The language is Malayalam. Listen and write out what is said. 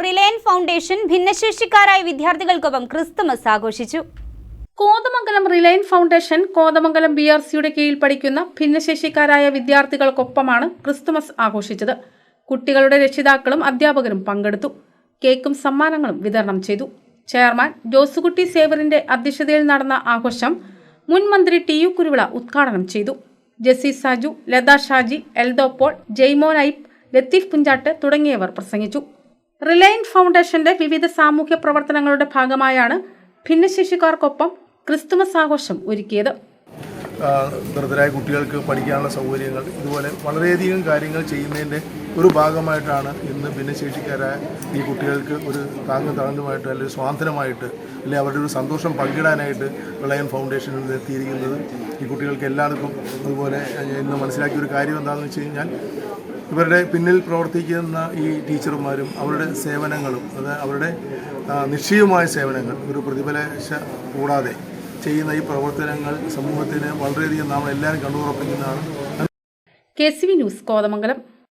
റിലയൻ ഫൗണ്ടേഷൻ ഭിന്നശേഷിക്കാരായ വിദ്യാർത്ഥികൾക്കൊപ്പം ക്രിസ്തുമസ് ആഘോഷിച്ചു. Kothamangalam Reliance Foundation Kothamangalam B R സിയുടെ കീഴിൽ പഠിക്കുന്ന ഭിന്നശേഷിക്കാരായ വിദ്യാർത്ഥികൾക്കൊപ്പമാണ് ക്രിസ്തുമസ് ആഘോഷിച്ചത്. കുട്ടികളുടെ രക്ഷിതാക്കളും അധ്യാപകരും പങ്കെടുത്തു. കേക്കും സമ്മാനങ്ങളും വിതരണം ചെയ്തു. ചെയർമാൻ ജോസുകുട്ടി സേവറിന്റെ അധ്യക്ഷതയിൽ നടന്ന ആഘോഷം മുൻ മന്ത്രി ടി യു കുരുവിള ഉദ്ഘാടനം ചെയ്തു. ജെസി സാജു ലത ഷാജി എൽദോ പോൾ ജെയ്മോൻ ഐപ്പ് ലത്തീഫ് പുഞ്ചാട്ട് തുടങ്ങിയവർ പ്രസംഗിച്ചു. റിലയൻ ഫൗണ്ടേഷന്റെ വിവിധ സാമൂഹ്യ പ്രവർത്തനങ്ങളുടെ ഭാഗമായാണ് ഭിന്നശേഷിക്കാർക്കൊപ്പം ക്രിസ്തുമസ് ആഘോഷം ഒരുക്കിയത്. നിർദ്ധരായ കുട്ടികൾക്ക് പഠിക്കാനുള്ള സൗകര്യങ്ങൾ ഇതുപോലെ വളരെയധികം കാര്യങ്ങൾ ചെയ്യുന്നതിന്റെ ഒരു ഭാഗമായിട്ടാണ് ഇന്ന് ഭിന്നശേഷിക്കാരായ ഈ കുട്ടികൾക്ക് ഒരു താങ്ങ് തളങ്ങുമായിട്ട് അല്ലെങ്കിൽ സ്വാതന്ത്ര്യമായിട്ട് അല്ലെങ്കിൽ അവരുടെ ഒരു സന്തോഷം പങ്കിടാനായിട്ട് റിലയൻ ഫൗണ്ടേഷനിൽ എത്തിയിരിക്കുന്നത് ഈ കുട്ടികൾക്ക് എല്ലാവർക്കും അതുപോലെ ഇന്ന് മനസ്സിലാക്കിയ ഒരു കാര്യം എന്താണെന്ന് വെച്ച് കഴിഞ്ഞാൽ ഇവരുടെ പിന്നിൽ പ്രവർത്തിക്കുന്ന ഈ ടീച്ചർമാരും അവരുടെ സേവനങ്ങളും അത് അവരുടെ നിശ്ചയമായ സേവനങ്ങൾ ഒരു പ്രതിഫലേശ കൂടാതെ ചെയ്യുന്ന ഈ പ്രവർത്തനങ്ങൾ സമൂഹത്തിന് വളരെയധികം നാം എല്ലാവരും കണ്ടുറപ്പിക്കുന്നതാണ് K C V news Kothamangalam.